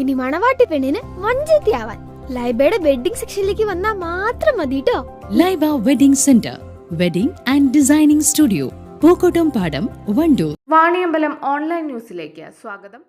ഇനി മണവാട്ടി പെണ്ണിന് വഞ്ചത്തിയാവാൻ ലൈബയുടെ വെഡിങ് സെക്ഷനിലേക്ക് വന്നാൽ മാത്രം മതി കേട്ടോ Laiba wedding centre wedding and designing studio Pookkottumpadam Wandoor. Vaniyambalam online ന്യൂസിലേക്ക് സ്വാഗതം.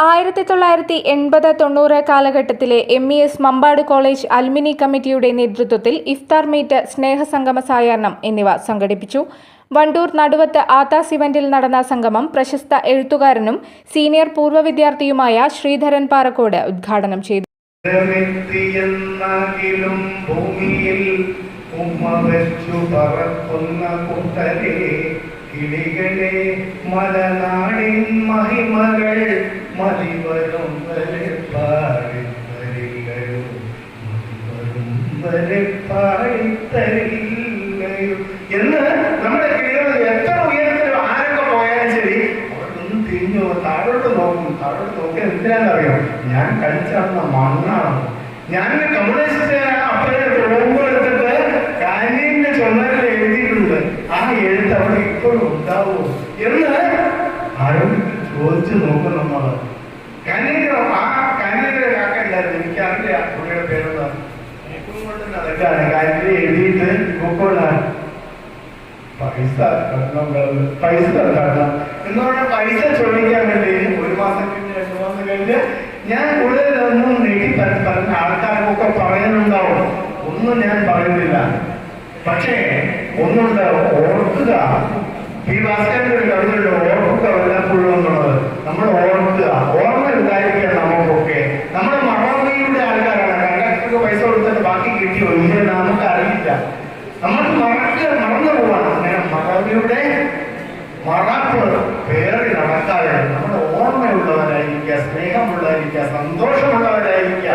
ആയിരത്തി തൊള്ളായിരത്തി എൺപത് തൊണ്ണൂറ് കാലഘട്ടത്തിലെ M E S Mampad college alumni committee നേതൃത്വത്തിൽ ഇഫ്താർ മീറ്റ് സ്നേഹസംഗമ സായാഹ്നം എന്നിവ സംഘടിപ്പിച്ചു. വണ്ടൂർ നടുവത്ത് ആത്താസ് ഇവന്റിൽ നടന്ന സംഗമം പ്രശസ്ത എഴുത്തുകാരനും സീനിയർ പൂർവ വിദ്യാർത്ഥിയുമായ ശ്രീധരൻ പാറക്കോട് ഉദ്ഘാടനം ചെയ്തു. കിളികളെ മലനാടിൻ മഹിമകൾ തിരിഞ്ഞു താഴോട്ട് നോക്കും താഴോട്ട് നോക്കി എന്തിനാണെന്നറിയോ? ഞാൻ കഴിച്ചിറന്ന മണ്ണാണ്. ഞാൻ കമ്മ്യൂണിസ്റ്റ് എടുത്തിട്ട് ചുമതല എഴുതിയിട്ടുണ്ട്. ആ എഴുത്ത് അവിടെ ഇപ്പോഴും എന്ന് ചോദിച്ചു നോക്കും നമ്മൾ ആ പുള്ളിയുടെ എഴുതിയിട്ട് പൈസ പൈസ ഞാൻ ഞാൻ കൂടുതലൊന്നും നീട്ടി പറഞ്ഞ ആൾക്കാർക്കൊക്കെ പറയാനുണ്ടാവും. ഒന്നും ഞാൻ പറയുന്നില്ല. പക്ഷേ ഒന്നുണ്ട്. ഓർക്കുക. ഈ ഭാസ്കരന്റെ ഒരു ഓർക്കുക വല്ലപ്പോഴും എന്നുള്ളത് നമ്മൾ ഓർക്കുക. ഓർമ്മ ഉണ്ടായിരിക്കുക നമുക്കൊക്കെ. നമ്മൾ മറവിയുടെ ആൾക്കാരാണ്. കണ്ടക്ടർക്ക് പൈസ കൊടുത്തിട്ട് ബാക്കി കിട്ടിയോ? ഇല്ല നമുക്ക് അറിയില്ല നമ്മൾ മറക്കുക മറന്നു പോവാണ്. അങ്ങനെ മറവിയുടെ മറപ്പ് പേറി നടക്കാതെ നമ്മൾ ഓർമ്മയുള്ളവരായിരിക്കുക സ്നേഹമുള്ളവരായിരിക്കുക സന്തോഷമുള്ളവരായിരിക്കുക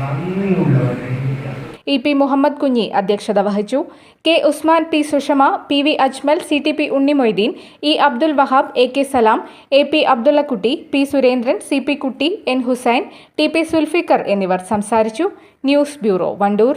നന്ദിയുള്ളവരായിരിക്കുക. ഇ പി മുഹമ്മദ് കുഞ്ഞി അധ്യക്ഷത വഹിച്ചു. K Usman P Sushama P V Ajmal C T P Unnimoideen E Abdul Wahab A K Salam A P Abdullakutty P Surendran C P Kutty N Hussain T P Sulfikar എന്നിവർ സംസാരിച്ചു. News bureau Wandoor.